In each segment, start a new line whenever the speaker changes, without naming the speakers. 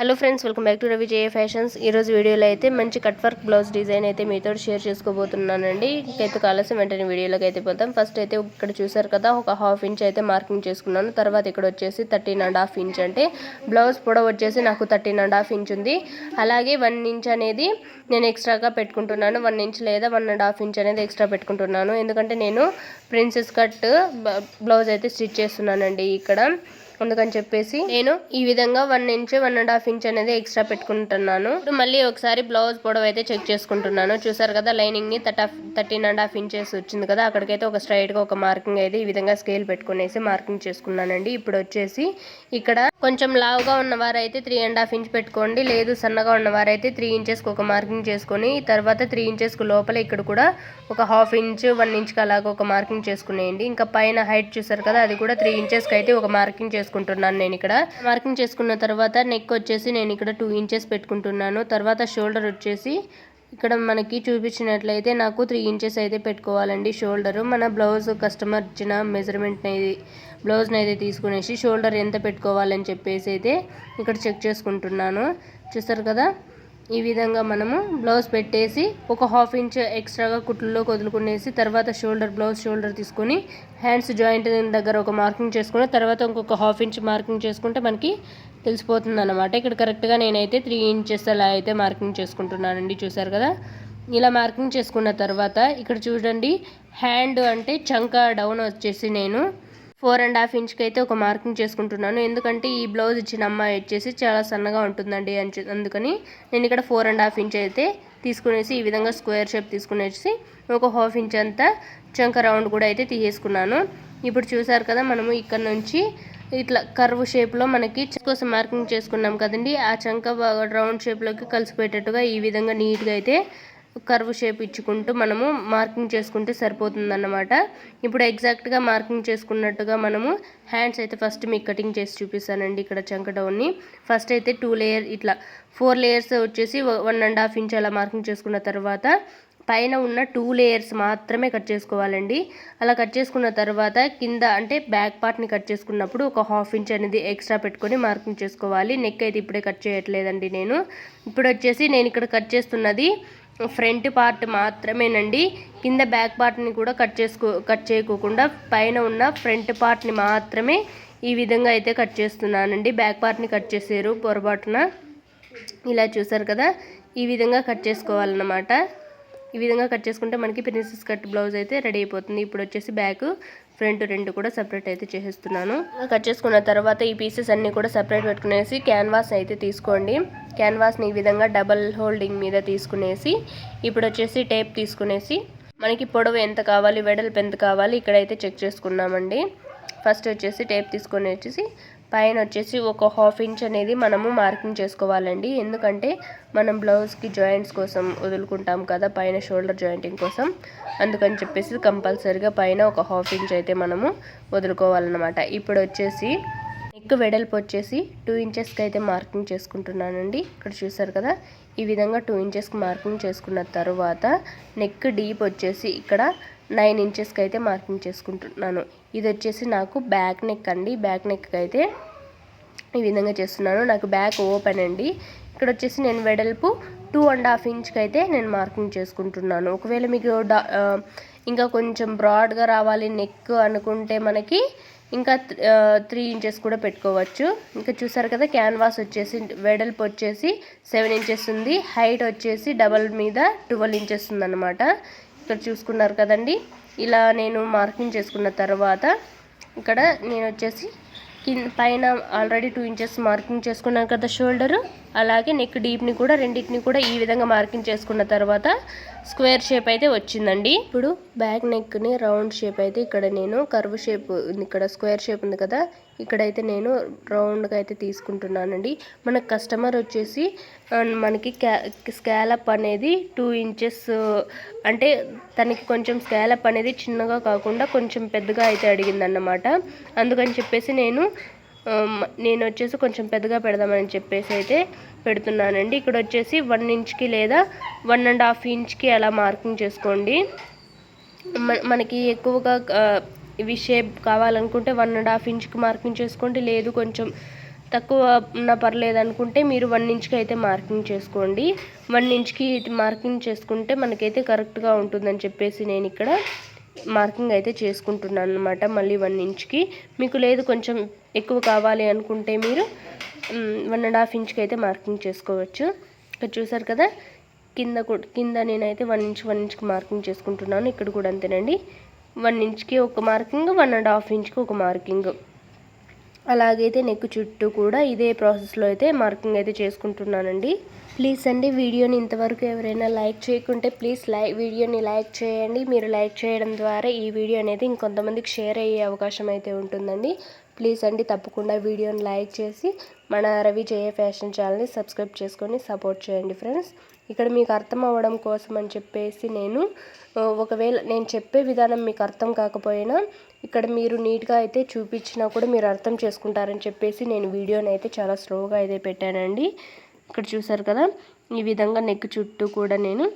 Hello friends welcome back to Ravi J fashions. ఈరోజు వీడియోలో అయితే మంచి కట్ వర్క్ బ్లౌజ్ డిజైన్ అయితే మీతో షేర్ చేసుకోబోతున్నానండి. ఇంకైతే కాలసం వెంటనే వీడియోలోకి అయితే పోతాం. ఫస్ట్ అయితే ఇక్కడ చూసారు కదా ఒక హాఫ్ ఇంచ్ అయితే మార్కింగ్ చేసుకున్నాను. తర్వాత ఇక్కడ వచ్చేసి థర్టీన్ అండ్ హాఫ్ ఇంచ్ అంటే బ్లౌజ్ పొడవు వచ్చేసి నాకు థర్టీన్ అండ్ హాఫ్ ఇంచ్ ఉంది. అలాగే వన్ ఇంచ్ అనేది నేను ఎక్స్ట్రాగా పెట్టుకుంటున్నాను. వన్ ఇంచ్ లేదా వన్ అండ్ హాఫ్ ఇంచ్ అనేది ఎక్స్ట్రా పెట్టుకుంటున్నాను. ఎందుకంటే నేను ప్రిన్సెస్ కట్ బ్లౌజ్ అయితే స్టిచ్ చేస్తున్నానండి ఇక్కడ. అందుకని చెప్పేసి నేను ఈ విధంగా one inch one and half inch అనేది ఎక్స్ట్రా పెట్టుకుంటున్నాను. ఇప్పుడు మళ్ళీ ఒకసారి బ్లౌజ్ పొడవు అయితే చెక్ చేసుకుంటున్నాను. చూసారు కదా లైనింగ్ని థర్టీన్ అండ్ హాఫ్ ఇంచెస్ వచ్చింది కదా అక్కడికైతే ఒక స్ట్రైట్గా ఒక మార్కింగ్ అయితే ఈ విధంగా స్కేల్ పెట్టుకునేసి మార్కింగ్ చేసుకున్నానండి. ఇప్పుడు వచ్చేసి ఇక్కడ కొంచెం లావుగా ఉన్నవారైతే త్రీ అండ్ హాఫ్ ఇంచ్ పెట్టుకోండి లేదు సన్నగా ఉన్న వారైతే త్రీ ఇంచెస్కి ఒక మార్కింగ్ చేసుకొని తర్వాత త్రీ ఇంచెస్కి లోపల ఇక్కడ కూడా ఒక హాఫ్ ఇంచ్ వన్ ఇంచ్కి అలాగ ఒక మార్కింగ్ చేసుకునేయండి. ఇంకా పైన హైట్ చూసారు కదా అది కూడా త్రీ ఇంచెస్కి అయితే ఒక మార్కింగ్ చేసుకుంటున్నాను నేను ఇక్కడ. మార్కింగ్ చేసుకున్న తర్వాత నెక్ వచ్చేసి నేను ఇక్కడ టూ ఇంచెస్ పెట్టుకుంటున్నాను. తర్వాత షోల్డర్ వచ్చేసి ఇక్కడ మనకి చూపించినట్లయితే నాకు త్రీ ఇంచెస్ అయితే పెట్టుకోవాలండి షోల్డర్ మన బ్లౌజ్ కస్టమర్ ఇచ్చిన మెజర్మెంట్ని బ్లౌజ్ని అయితే తీసుకునేసి షోల్డర్ ఎంత పెట్టుకోవాలని చెప్పేసి అయితే ఇక్కడ చెక్ చేసుకుంటున్నాను. చూస్తారు కదా? ఈ విధంగా మనము బ్లౌజ్ పెట్టేసి ఒక హాఫ్ ఇంచ్ ఎక్స్ట్రాగా కుట్లలోకి వదులుకునేసి తర్వాత షోల్డర్ బ్లౌజ్ షోల్డర్ తీసుకొని హ్యాండ్స్ జాయింట్ దగ్గర ఒక మార్కింగ్ చేసుకుని తర్వాత ఇంకొక హాఫ్ ఇంచ్ మార్కింగ్ చేసుకుంటే మనకి తెలిసిపోతుంది అనమాట ఇక్కడ కరెక్ట్గా నేనైతే త్రీ ఇంచెస్ అలా అయితే మార్కింగ్ చేసుకుంటున్నానండి చూసారు కదా? ఇలా మార్కింగ్ చేసుకున్న తర్వాత ఇక్కడ చూడండి హ్యాండ్ అంటే చంక డౌన్ వచ్చేసి నేను ఫోర్ అండ్ హాఫ్ ఇంచ్కి అయితే ఒక మార్కింగ్ చేసుకుంటున్నాను. ఎందుకంటే ఈ బ్లౌజ్ ఇచ్చిన అమ్మాయి వచ్చేసి చాలా సన్నగా ఉంటుందండి అందుకని నేను ఇక్కడ ఫోర్ అండ్ హాఫ్ ఇంచ్ అయితే తీసుకునేసి ఈ విధంగా స్క్వేర్ షేప్ తీసుకునేసి ఒక హాఫ్ ఇంచ్ అంతా చంక రౌండ్ కూడా అయితే తీసేసుకున్నాను. ఇప్పుడు చూసారు కదా మనము ఇక్కడ నుంచి ఇట్లా కర్వ్ షేప్లో మనకి కోసం మార్కింగ్ చేసుకున్నాం కదండి. ఆ చంక రౌండ్ షేప్లోకి కలిసిపోయేటట్టుగా ఈ విధంగా నీట్గా అయితే కర్వ్ షేప్ ఇచ్చుకుంటూ మనము మార్కింగ్ చేసుకుంటే సరిపోతుందన్నమాట. ఇప్పుడు ఎగ్జాక్ట్గా మార్కింగ్ చేసుకున్నట్టుగా మనము హ్యాండ్స్ అయితే ఫస్ట్ మీకు కటింగ్ చేసి చూపిస్తానండి ఇక్కడ చంకటౌన్ని ఫస్ట్ అయితే టూ లేయర్ ఇట్లా ఫోర్ లేయర్స్ వచ్చేసి వన్ అండ్ హాఫ్ ఇంచ్ అలా మార్కింగ్ చేసుకున్న తర్వాత పైన ఉన్న టూ లేయర్స్ మాత్రమే కట్ చేసుకోవాలండి. అలా కట్ చేసుకున్న తర్వాత కింద అంటే బ్యాక్ పార్ట్ని కట్ చేసుకున్నప్పుడు ఒక హాఫ్ ఇంచ్ అనేది ఎక్స్ట్రా పెట్టుకొని మార్కింగ్ చేసుకోవాలి. నెక్ అయితే ఇప్పుడే కట్ చేయట్లేదండి నేను. ఇప్పుడు వచ్చేసి నేను ఇక్కడ కట్ చేస్తున్నది ఫ్రంట్ పార్ట్ మాత్రమేనండి. కింద బ్యాక్ పార్ట్ని కూడా కట్ చేసుకో కట్ చేయకోకుండా పైన ఉన్న ఫ్రంట్ పార్ట్ని మాత్రమే ఈ విధంగా అయితే కట్ చేస్తున్నానండి. బ్యాక్ పార్ట్ని కట్ చేసారు పొరపాటున. ఇలా చూసారు కదా? ఈ విధంగా కట్ చేసుకోవాలన్నమాట. ఈ విధంగా కట్ చేసుకుంటే మనకి ప్రిన్సెస్ కట్ బ్లౌజ్ అయితే రెడీ అయిపోతుంది. ఇప్పుడు వచ్చేసి బ్యాక్ ఫ్రంట్ రెండు కూడా సపరేట్ అయితే చేసేస్తున్నాను. కట్ చేసుకున్న తర్వాత ఈ పీసెస్ అన్నీ కూడా సపరేట్ పెట్టుకునేసి క్యాన్వాస్ అయితే తీసుకోండి. క్యాన్వాస్ని ఈ విధంగా డబల్ హోల్డింగ్ మీద తీసుకునేసి ఇప్పుడు వచ్చేసి టేప్ తీసుకునేసి మనకి పొడవు ఎంత కావాలి వెడల్పు ఎంత కావాలి ఇక్కడైతే చెక్ చేసుకున్నామండి ఫస్ట్ వచ్చేసి టేప్ తీసుకొని వచ్చేసి పైన వచ్చేసి ఒక హాఫ్ ఇంచ్ అనేది మనము మార్కింగ్ చేసుకోవాలండి. ఎందుకంటే మనం బ్లౌజ్కి జాయింట్స్ కోసం వదులుకుంటాం కదా పైన షోల్డర్ జాయింటింగ్ కోసం. అందుకని చెప్పేసి కంపల్సరీగా పైన ఒక హాఫ్ ఇంచ్ అయితే మనము వదులుకోవాలన్నమాట. ఇప్పుడు వచ్చేసి నెక్ వెడల్పు వచ్చేసి టూ ఇంచెస్కి అయితే మార్కింగ్ చేసుకుంటున్నానండి. ఇక్కడ చూసారు కదా ఈ విధంగా టూ ఇంచెస్కి మార్కింగ్ చేసుకున్న తర్వాత నెక్ డీప్ వచ్చేసి ఇక్కడ నైన్ ఇంచెస్కి అయితే మార్కింగ్ చేసుకుంటున్నాను. ఇది వచ్చేసి నాకు బ్యాక్ నెక్ అండి. బ్యాక్ నెక్ అయితే ఈ విధంగా చేస్తున్నాను. నాకు బ్యాక్ ఓపెన్ అండి. ఇక్కడ వచ్చేసి నేను వెడల్పు టూ అండ్ హాఫ్ ఇంచ్కి అయితే నేను మార్కింగ్ చేసుకుంటున్నాను. ఒకవేళ మీకు ఇంకా కొంచెం బ్రాడ్గా రావాలి నెక్ అనుకుంటే మనకి ఇంకా త్రీ ఇంచెస్ కూడా పెట్టుకోవచ్చు. ఇంకా చూసారు కదా క్యాన్వాస్ వచ్చేసి వెడల్పు వచ్చేసి సెవెన్ ఇంచెస్ ఉంది. హైట్ వచ్చేసి డబల్ మీద ట్వెల్వ్ ఇంచెస్ ఉందన్నమాట. ఇక్కడ చూసుకున్నారు కదండి. ఇలా నేను మార్కింగ్ చేసుకున్న తర్వాత ఇక్కడ నేను వచ్చేసి కింద పైన ఆల్రెడీ టూ ఇంచెస్ మార్కింగ్ చేసుకున్నాను కదా షోల్డరు అలాగే నెక్ డీప్ని కూడా రెండింటిని కూడా ఈ విధంగా మార్కింగ్ చేసుకున్న తర్వాత స్క్వేర్ షేప్ అయితే వచ్చిందండి. ఇప్పుడు బ్యాక్ నెక్ని రౌండ్ షేప్ అయితే ఇక్కడ నేను కర్వ్ షేప్ ఇక్కడ స్క్వేర్ షేప్ ఉంది కదా ఇక్కడైతే నేను రౌండ్గా అయితే తీసుకుంటున్నానండి. మన కస్టమర్ వచ్చేసి మనకి స్కాలప్ అనేది టూ ఇంచెస్ అంటే తనకి కొంచెం స్కాలప్ అనేది చిన్నగా కాకుండా కొంచెం పెద్దగా అయితే అడిగిందన్నమాట. అందుకని చెప్పేసి నేను నేను వచ్చేసి కొంచెం పెద్దగా పెడదామని చెప్పేసి అయితే పెడుతున్నానండి. ఇక్కడ వచ్చేసి వన్ ఇంచ్కి లేదా వన్ అండ్ హాఫ్ ఇంచ్కి అలా మార్కింగ్ చేసుకోండి. మనకి ఎక్కువగా ఇవి షేప్ కావాలనుకుంటే వన్ అండ్ హాఫ్ ఇంచ్కి మార్కింగ్ చేసుకోండి. లేదు కొంచెం తక్కువ ఉన్న పర్లేదు అనుకుంటే మీరు వన్ ఇంచ్కి అయితే మార్కింగ్ చేసుకోండి. వన్ ఇంచ్కి మార్కింగ్ చేసుకుంటే మనకైతే కరెక్ట్గా ఉంటుందని చెప్పేసి నేను ఇక్కడ మార్కింగ్ అయితే చేసుకుంటున్నాను అనమాట మళ్ళీ వన్ ఇంచ్కి. మీకు లేదు కొంచెం ఎక్కువ కావాలి అనుకుంటే మీరు వన్ అండ్ హాఫ్ ఇంచ్కి అయితే మార్కింగ్ చేసుకోవచ్చు. ఇక్కడ చూసారు కదా కింద కింద నేనైతే వన్ ఇంచ్ వన్ ఇంచ్కి మార్కింగ్ చేసుకుంటున్నాను. ఇక్కడ కూడా అంతేనండి. వన్ ఇంచ్కి ఒక మార్కింగ్ వన్ అండ్ హాఫ్ ఇంచ్కి ఒక మార్కింగ్. అలాగైతే నెక్ చుట్టూ కూడా ఇదే ప్రాసెస్లో అయితే మార్కింగ్ అయితే చేసుకుంటున్నానండి. ప్లీజ్ అండి వీడియోని ఇంతవరకు ఎవరైనా లైక్ చేయకుంటే ప్లీజ్ లైక్ వీడియోని లైక్ చేయండి. మీరు లైక్ చేయడం ద్వారా ఈ వీడియో అనేది ఇంకొంతమందికి షేర్ అయ్యే అవకాశం అయితే ఉంటుందండి. ప్లీజ్ అండి తప్పకుండా వీడియోని లైక్ చేసి మన రవి జయ ఫ్యాషన్ ఛానల్ని సబ్స్క్రైబ్ చేసుకొని సపోర్ట్ చేయండి ఫ్రెండ్స్. ఇక్కడ మీకు అర్థం అవ్వడం కోసం అని చెప్పేసి నేను ఒకవేళ నేను చెప్పే విధానం మీకు అర్థం కాకపోయినా ఇక్కడ మీరు నీట్గా అయితే చూపించినా కూడా మీరు అర్థం చేసుకుంటారని చెప్పేసి నేను వీడియోని అయితే చాలా స్లోగా అయితే పెట్టానండి. ఇక్కడ చూసారు కదా? ఈ విధంగా నెక్ చుట్టూ కూడా నేను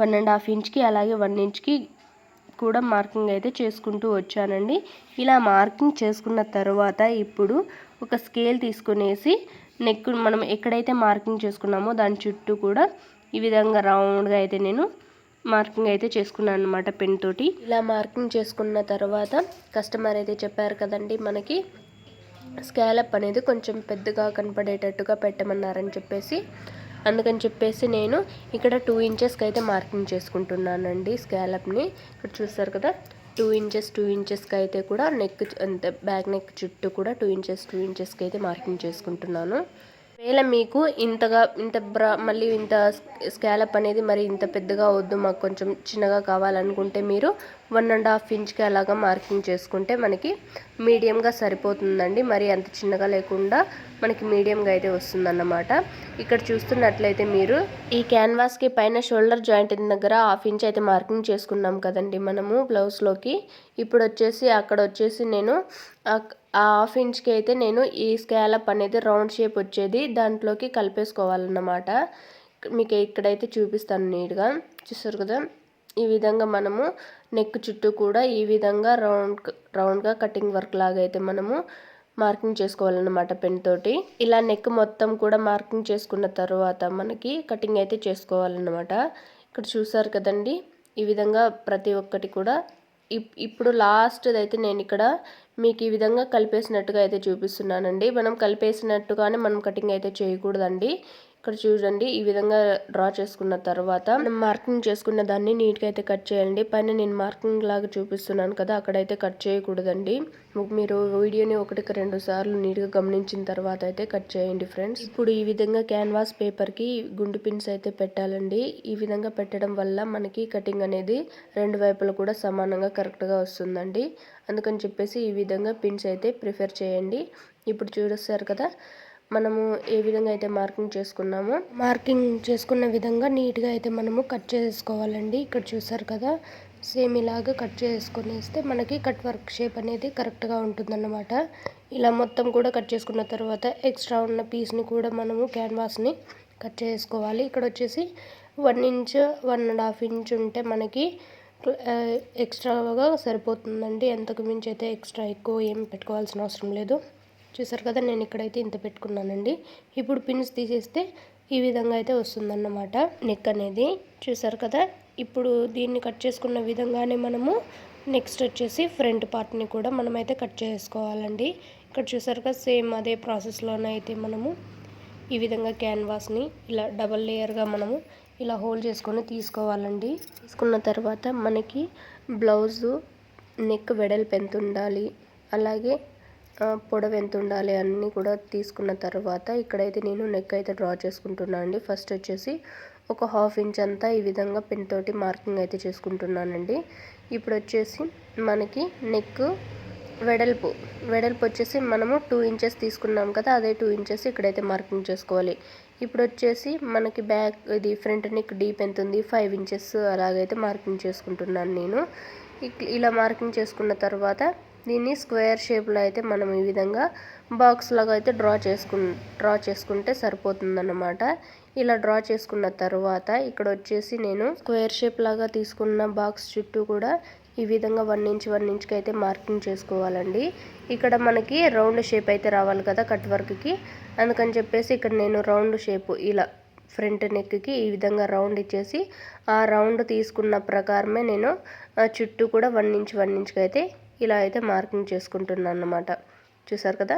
వన్ అండ్ హాఫ్ ఇంచ్కి అలాగే వన్ ఇంచ్కి కూడా మార్కింగ్ అయితే చేసుకుంటూ వచ్చానండి. ఇలా మార్కింగ్ చేసుకున్న తర్వాత ఇప్పుడు ఒక స్కేల్ తీసుకునేసి నెక్ మనం ఎక్కడైతే మార్కింగ్ చేసుకున్నామో దాని చుట్టూ కూడా ఈ విధంగా రౌండ్గా అయితే నేను మార్కింగ్ అయితే చేసుకున్నాను అనమాట పెన్ తోటి. ఇలా మార్కింగ్ చేసుకున్న తర్వాత కస్టమర్ అయితే చెప్పారు కదండి మనకి స్కాలప్ అనేది కొంచెం పెద్దగా కనపడేటట్టుగా పెట్టమన్నారని చెప్పేసి అందుకని చెప్పేసి నేను ఇక్కడ టూ ఇంచెస్కి అయితే మార్కింగ్ చేసుకుంటున్నానండి స్కాలప్ని ఇక్కడ చూస్తారు కదా టూ ఇంచెస్ టూ ఇంచెస్కి అయితే కూడా నెక్ అంత బ్యాక్ నెక్ చుట్టూ కూడా టూ ఇంచెస్ టూ ఇంచెస్కి అయితే మార్కింగ్ చేసుకుంటున్నాను. ఒకవేళ మీకు ఇంతగా ఇంత బ్రా మళ్ళీ ఇంత స్కాలప్ అనేది మరి ఇంత పెద్దగా వద్దు మాకు కొంచెం చిన్నగా కావాలనుకుంటే మీరు వన్ అండ్ హాఫ్ ఇంచ్కి అలాగా మార్కింగ్ చేసుకుంటే మనకి మీడియంగా సరిపోతుందండి. మరి అంత చిన్నగా లేకుండా మనకి మీడియంగా అయితే వస్తుందన్నమాట. ఇక్కడ చూస్తున్నట్లయితే మీరు ఈ క్యాన్వాస్కి పైన షోల్డర్ జాయింట్ దగ్గర హాఫ్ ఇంచ్ అయితే మార్కింగ్ చేసుకున్నాం కదండి మనము బ్లౌజ్లోకి. ఇప్పుడు వచ్చేసి అక్కడ వచ్చేసి నేను ఆ హాఫ్ ఇంచ్కి అయితే నేను ఈ స్కాలప్ అనేది రౌండ్ షేప్ వచ్చేది. దాంట్లోకి కలిపేసుకోవాలన్నమాట. మీకు ఇక్కడైతే చూపిస్తాను నీట్గా. చూస్తారు కదా? ఈ విధంగా మనము నెక్ చుట్టూ కూడా ఈ విధంగా రౌండ్ రౌండ్గా కటింగ్ వర్క్ లాగా అయితే మనము మార్కింగ్ చేసుకోవాలన్నమాట పెన్ తోటి. ఇలా నెక్ మొత్తం కూడా మార్కింగ్ చేసుకున్న తర్వాత మనకి కటింగ్ అయితే చేసుకోవాలన్నమాట. ఇక్కడ చూసారు కదండి ఈ విధంగా ప్రతి ఒక్కటి కూడా ఇప్పుడు లాస్ట్ అయితే నేను ఇక్కడ మీకు ఈ విధంగా కలిపేసినట్టుగా అయితే చూపిస్తున్నానండి. మనం కలిపేసినట్టుగానే మనం కటింగ్ అయితే చేయకూడదండి. ఇక్కడ చూడండి ఈ విధంగా డ్రా చేసుకున్న తర్వాత మార్కింగ్ చేసుకున్న దాన్ని నీట్గా అయితే కట్ చేయండి పైన నేను మార్కింగ్ లాగా చూపిస్తున్నాను కదా అక్కడైతే కట్ చేయకూడదండి. మీరు వీడియోని ఒకటికి రెండు సార్లు నీట్గా గమనించిన తర్వాత అయితే కట్ చేయండి ఫ్రెండ్స్. ఇప్పుడు ఈ విధంగా క్యాన్వాస్ పేపర్కి గుండు పిన్స్ అయితే పెట్టాలండి. ఈ విధంగా పెట్టడం వల్ల మనకి కటింగ్ అనేది రెండు వైపులు కూడా సమానంగా కరెక్ట్గా వస్తుందండి. అందుకని చెప్పేసి ఈ విధంగా పిన్స్ అయితే ప్రిఫర్ చేయండి. ఇప్పుడు చూడొస్తారు కదా మనము ఏ విధంగా అయితే మార్కింగ్ చేసుకున్నామో మార్కింగ్ చేసుకున్న విధంగా నీట్గా అయితే మనము కట్ చేసుకోవాలండి. ఇక్కడ చూసారు కదా సేమ్ ఇలాగా కట్ చేసుకునేస్తే మనకి కట్ వర్క్ షేప్ అనేది కరెక్ట్గా ఉంటుందన్నమాట. ఇలా మొత్తం కూడా కట్ చేసుకున్న తర్వాత ఎక్స్ట్రా ఉన్న పీస్ని కూడా మనము క్యాన్వాస్ని కట్ చేసుకోవాలి. ఇక్కడ వచ్చేసి one inch one and half inch ఉంటే మనకి ఎక్స్ట్రాగా సరిపోతుందండి. ఎంతకు మించి అయితే ఎక్స్ట్రా ఎక్కువ ఏం పెట్టుకోవాల్సిన అవసరం లేదు. చూసారు కదా నేను ఇక్కడైతే ఇంత పెట్టుకున్నానండి. ఇప్పుడు పిన్స్ తీసేస్తే ఈ విధంగా అయితే వస్తుందన్నమాట నెక్ అనేది. చూసారు కదా ఇప్పుడు దీన్ని కట్ చేసుకున్న విధంగానే మనము నెక్స్ట్ వచ్చేసి ఫ్రంట్ పార్ట్ని కూడా మనమైతే కట్ చేసుకోవాలండి. ఇక్కడ చూసారు కదా సేమ్ అదే ప్రాసెస్లోనైతే మనము ఈ విధంగా క్యాన్వాస్ని ఇలా డబల్ లేయర్గా మనము ఇలా హోల్డ్ చేసుకొని తీసుకోవాలండి. తీసుకున్న తర్వాత మనకి బ్లౌజు నెక్ వెడల్పు ఎంత ఉండాలి అలాగే పొడవు ఎంత ఉండాలి అన్నీ కూడా తీసుకున్న తర్వాత ఇక్కడైతే నేను నెక్ అయితే డ్రా చేసుకుంటున్నాను అండి. ఫస్ట్ వచ్చేసి ఒక హాఫ్ ఇంచ్ అంతా ఈ విధంగా పెన్ తోటి మార్కింగ్ అయితే చేసుకుంటున్నానండి. ఇప్పుడు వచ్చేసి మనకి నెక్ వెడల్పు. వెడల్పు వచ్చేసి మనము టూ ఇంచెస్ తీసుకున్నాం కదా అదే టూ ఇంచెస్ ఇక్కడైతే మార్కింగ్ చేసుకోవాలి. ఇప్పుడు వచ్చేసి మనకి బ్యాక్ ఇది ఫ్రంట్ నెక్ డీప్ ఎంత ఉంది? ఫైవ్ ఇంచెస్ అలాగైతే మార్కింగ్ చేసుకుంటున్నాను నేను. ఇలా మార్కింగ్ చేసుకున్న తర్వాత దీన్ని స్క్వేర్ షేప్లో అయితే మనం ఈ విధంగా బాక్స్ లాగా అయితే డ్రా చేసుకు డ్రా చేసుకుంటే సరిపోతుందన్నమాట. ఇలా డ్రా చేసుకున్న తర్వాత ఇక్కడ వచ్చేసి నేను స్క్వేర్ షేప్ లాగా తీసుకున్న బాక్స్ చుట్టూ కూడా ఈ విధంగా వన్ ఇంచ్ వన్ ఇంచ్కి అయితే మార్కింగ్ చేసుకోవాలండి. ఇక్కడ మనకి రౌండ్ షేప్ అయితే రావాలి కదా కట్ వర్క్కి. అందుకని చెప్పేసి ఇక్కడ నేను రౌండ్ షేప్ ఇలా ఫ్రంట్ నెక్కి ఈ విధంగా రౌండ్ ఇచ్చేసి ఆ రౌండ్ తీసుకున్న ప్రకారమే నేను చుట్టూ కూడా వన్ ఇంచ్ వన్ ఇంచ్కి అయితే ఇలా అయితే మార్కింగ్ చేసుకుంటున్నాను అన్నమాట చూసారు కదా?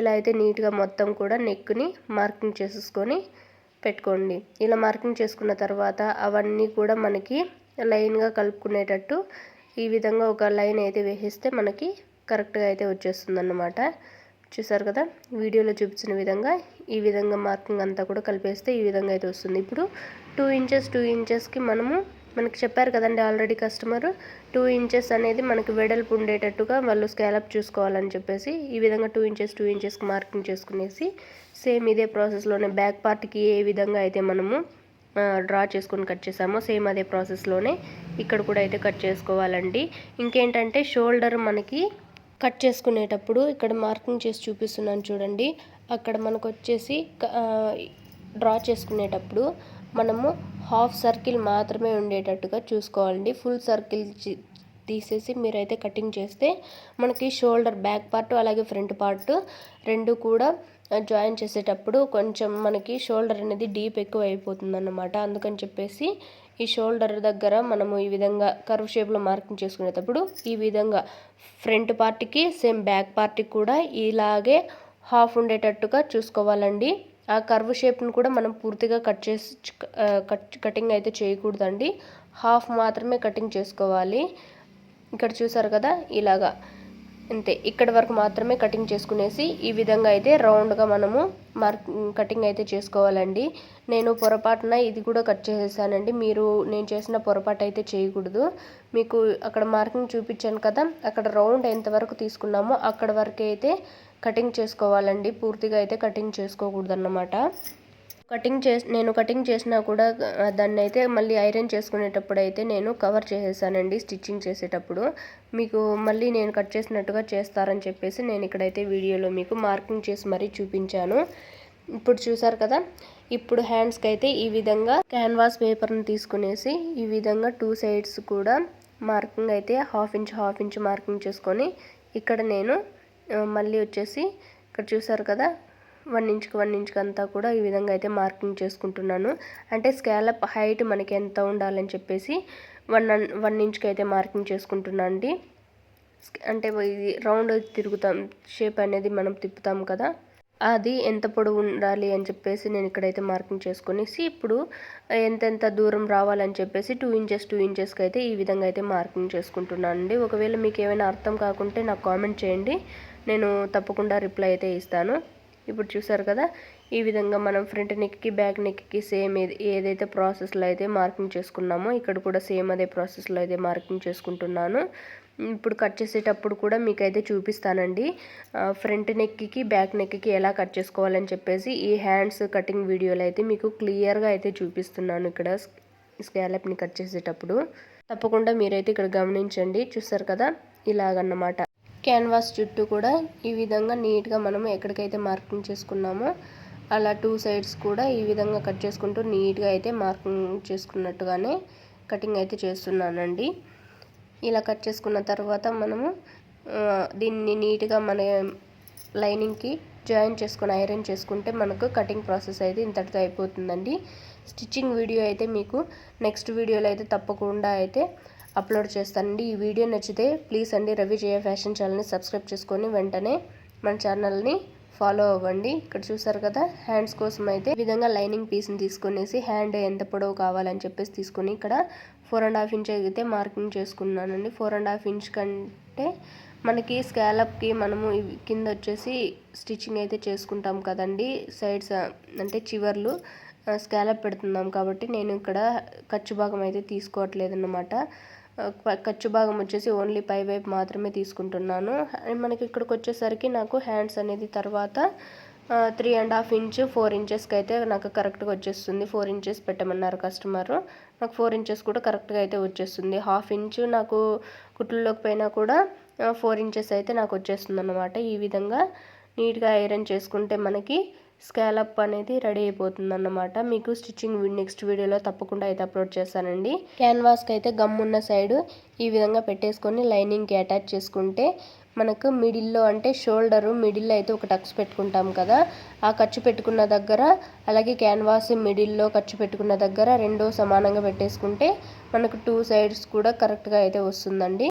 ఇలా అయితే నీట్గా మొత్తం కూడా నెక్ని మార్కింగ్ చేసేసుకొని పెట్టుకోండి. ఇలా మార్కింగ్ చేసుకున్న తర్వాత అవన్నీ కూడా మనకి లైన్గా కలుపుకునేటట్టు ఈ విధంగా ఒక లైన్ అయితే వేసేస్తే మనకి కరెక్ట్గా అయితే వచ్చేస్తుంది అన్నమాట చూసారు కదా? వీడియోలో చూపించిన విధంగా ఈ విధంగా మార్కింగ్ అంతా కూడా కలిపేస్తే ఈ విధంగా అయితే వస్తుంది. ఇప్పుడు టూ ఇంచెస్ టూ ఇంచెస్కి మనము మనకి చెప్పారు కదండి ఆల్రెడీ కస్టమర్. టూ ఇంచెస్ అనేది మనకి వెడల్పు ఉండేటట్టుగా వాళ్ళు స్కాలప్ చూసుకోవాలని చెప్పేసి ఈ విధంగా టూ ఇంచెస్ టూ ఇంచెస్కి మార్కింగ్ చేసుకునేసి సేమ్ ఇదే ప్రాసెస్లోనే బ్యాక్ పార్ట్కి ఏ విధంగా అయితే మనము డ్రా చేసుకొని కట్ చేసామో సేమ్ అదే ప్రాసెస్లోనే ఇక్కడ కూడా అయితే కట్ చేసుకోవాలండి. ఇంకేంటంటే షోల్డర్ మనకి కట్ చేసుకునేటప్పుడు ఇక్కడ మార్కింగ్ చేసి చూపిస్తున్నాను చూడండి. అక్కడ మనకు వచ్చేసి డ్రా చేసుకునేటప్పుడు మనము హాఫ్ సర్కిల్ మాత్రమే ఉండేటట్టుగా చూసుకోవాలండి. ఫుల్ సర్కిల్ తీసేసి మీరైతే కటింగ్ చేస్తే మనకి షోల్డర్ బ్యాక్ పార్ట్ అలాగే ఫ్రంట్ పార్ట్ రెండు కూడా జాయిన్ చేసేటప్పుడు కొంచెం మనకి షోల్డర్ అనేది డీప్ ఎక్కువ అయిపోతుంది అన్నమాట అందుకని చెప్పేసి ఈ షోల్డర్ దగ్గర మనము ఈ విధంగా కర్వ్ షేప్లో మార్కింగ్ చేసుకునేటప్పుడు ఈ విధంగా ఫ్రంట్ పార్ట్కి సేమ్ బ్యాక్ పార్ట్కి కూడా ఇలాగే హాఫ్ ఉండేటట్టుగా చూసుకోవాలండి. ఆ కర్వ్ షేప్ని కూడా మనం పూర్తిగా కట్ చేసి కట్ కటింగ్ అయితే చేయకూడదండి. హాఫ్ మాత్రమే కటింగ్ చేసుకోవాలి. ఇక్కడ చూసారు కదా ఇలాగా. అంతే ఇక్కడ వరకు మాత్రమే కటింగ్ చేసుకునేసి ఈ విధంగా అయితే రౌండ్గా మనము మార్క్ కటింగ్ అయితే చేసుకోవాలండి. నేను పొరపాటున ఇది కూడా కట్ చేసేసానండి. మీరు నేను చేసిన పొరపాటు అయితే చేయకూడదు. మీకు అక్కడ మార్కింగ్ చూపించాను కదా అక్కడ రౌండ్ ఎంతవరకు తీసుకున్నామో అక్కడ వరకు అయితే కటింగ్ చేసుకోవాలండి. పూర్తిగా అయితే కటింగ్ చేసుకోకూడదు అన్నమాట కటింగ్ చేసి నేను కటింగ్ చేసినా కూడా దాన్ని అయితే మళ్ళీ ఐరన్ చేసుకునేటప్పుడు అయితే నేను కవర్ చేసేసానండి స్టిచ్చింగ్ చేసేటప్పుడు. మీకు మళ్ళీ నేను కట్ చేసినట్టుగా చేస్తారని చెప్పేసి నేను ఇక్కడైతే వీడియోలో మీకు మార్కింగ్ చేసి మరీ చూపించాను. ఇప్పుడు చూసారు కదా ఇప్పుడు హ్యాండ్స్కి అయితే ఈ విధంగా క్యాన్వాస్ పేపర్ని తీసుకునేసి ఈ విధంగా టూ సైడ్స్ కూడా మార్కింగ్ అయితే half inch half inch marking చేసుకొని ఇక్కడ నేను మళ్ళీ వచ్చేసి ఇక్కడ చూసారు కదా వన్ ఇంచ్కి వన్ ఇంచ్కి అంతా కూడా ఈ విధంగా అయితే మార్కింగ్ చేసుకుంటున్నాను. అంటే స్కాలప్ హైట్ మనకి ఎంత ఉండాలని చెప్పేసి వన్ వన్ ఇంచ్కి అయితే మార్కింగ్ చేసుకుంటున్నాను అండి. అంటే ఇది రౌండ్ తిరుగుతాం షేప్ అనేది మనం తిప్పుతాం కదా అది ఎంత పొడవు ఉండాలి అని చెప్పేసి నేను ఇక్కడైతే మార్కింగ్ చేసుకునేసి ఇప్పుడు ఎంతెంత దూరం రావాలని చెప్పేసి టూ ఇంచెస్ టూ ఇంచెస్కి అయితే ఈ విధంగా అయితే మార్కింగ్ చేసుకుంటున్నాను అండి. ఒకవేళ మీకు ఏమైనా అర్థం కాకుంటే నాకు కామెంట్ చేయండి. నేను తప్పకుండా రిప్లై అయితే ఇస్తాను. ఇప్పుడు చూసారు కదా ఈ విధంగా మనం ఫ్రంట్ నెక్కి బ్యాక్ నెక్కి సేమ్ ఏది ఏదైతే ప్రాసెస్లో అయితే మార్కింగ్ చేసుకున్నామో ఇక్కడ కూడా సేమ్ అదే ప్రాసెస్లో అయితే మార్కింగ్ చేసుకుంటున్నాను. ఇప్పుడు కట్ చేసేటప్పుడు కూడా మీకైతే చూపిస్తానండి. ఫ్రంట్ నెక్కి బ్యాక్ నెక్కి ఎలా కట్ చేసుకోవాలని చెప్పేసి ఈ హ్యాండ్స్ కటింగ్ వీడియోలో అయితే మీకు క్లియర్గా అయితే చూపిస్తున్నాను ఇక్కడ స్కాలప్ని కట్ చేసేటప్పుడు. తప్పకుండా మీరైతే ఇక్కడ గమనించండి. చూసారు కదా ఇలాగన్నమాట. క్యాన్వాస్ చుట్టూ కూడా ఈ విధంగా నీట్గా మనం ఎక్కడికైతే మార్కింగ్ చేసుకున్నామో అలా టూ సైడ్స్ కూడా ఈ విధంగా కట్ చేసుకుంటూ నీట్గా అయితే మార్కింగ్ చేసుకున్నట్టుగానే కటింగ్ అయితే చేస్తున్నానండి. ఇలా కట్ చేసుకున్న తర్వాత మనము దీన్ని నీట్గా మన లైనింగ్కి జాయిన్ చేసుకొని ఐరన్ చేసుకుంటే మనకు కటింగ్ ప్రాసెస్ అయితే ఇంతటితో అయిపోతుందండి. స్టిచ్చింగ్ వీడియో అయితే మీకు నెక్స్ట్ వీడియోలో అయితే తప్పకుండా అయితే అప్లోడ్ చేస్తానండి. ఈ వీడియో నచ్చితే ప్లీజ్ అండి రవి జయ ఫ్యాషన్ ఛానల్ని సబ్స్క్రైబ్ చేసుకొని వెంటనే మన ఛానల్ని ఫాలో అవ్వండి. ఇక్కడ చూసారు కదా హ్యాండ్స్ కోసం అయితే ఈ విధంగా లైనింగ్ పీస్ని తీసుకునేసి హ్యాండ్ ఎంత పొడవు కావాలని చెప్పేసి తీసుకొని ఇక్కడ ఫోర్ అండ్ హాఫ్ ఇంచ్ అయితే మార్కింగ్ చేసుకున్నానండి. ఫోర్ అండ్ హాఫ్ ఇంచ్ కంటే మనకి స్కాలప్కి మనము కింద వచ్చేసి స్టిచ్చింగ్ అయితే చేసుకుంటాం కదండి. సైడ్స్ అంటే చివర్లు స్కాలప్ పెడుతున్నాం కాబట్టి నేను ఇక్కడ ఖర్చు భాగం అయితే తీసుకోవట్లేదు అన్నమాట ఖర్చు భాగం వచ్చేసి ఓన్లీ పై వైపు మాత్రమే తీసుకుంటున్నాను. మనకి ఇక్కడికి వచ్చేసరికి నాకు హ్యాండ్స్ అనేది తర్వాత three and half inch four ఇంచెస్కి అయితే నాకు కరెక్ట్గా వచ్చేస్తుంది. ఫోర్ ఇంచెస్ పెట్టమన్నారు కస్టమర్ నాకు ఫోర్ ఇంచెస్ కూడా కరెక్ట్గా అయితే వచ్చేస్తుంది. హాఫ్ ఇంచ్ నాకు కుట్లలోకి పోయినా కూడా ఫోర్ ఇంచెస్ అయితే నాకు వచ్చేస్తుంది అనమాట ఈ విధంగా నీట్గా ఐరన్ చేసుకుంటే మనకి స్కాలప్ అనేది రెడీ అయిపోతుంది అన్నమాట మీకు స్టిచ్చింగ్ నెక్స్ట్ వీడియోలో తప్పకుండా అయితే అప్లోడ్ చేస్తానండి. క్యాన్వాస్కి అయితే గమ్ ఉన్న సైడ్ ఈ విధంగా పెట్టేసుకొని లైనింగ్కి అటాచ్ చేసుకుంటే మనకు మిడిల్లో అంటే షోల్డరు మిడిల్లో అయితే ఒక టక్స్ పెట్టుకుంటాం కదా ఆ ఖర్చు పెట్టుకున్న దగ్గర అలాగే క్యాన్వాస్ మిడిల్లో ఖర్చు పెట్టుకున్న దగ్గర రెండో సమానంగా పెట్టేసుకుంటే మనకు టూ సైడ్స్ కూడా కరెక్ట్గా అయితే వస్తుందండి.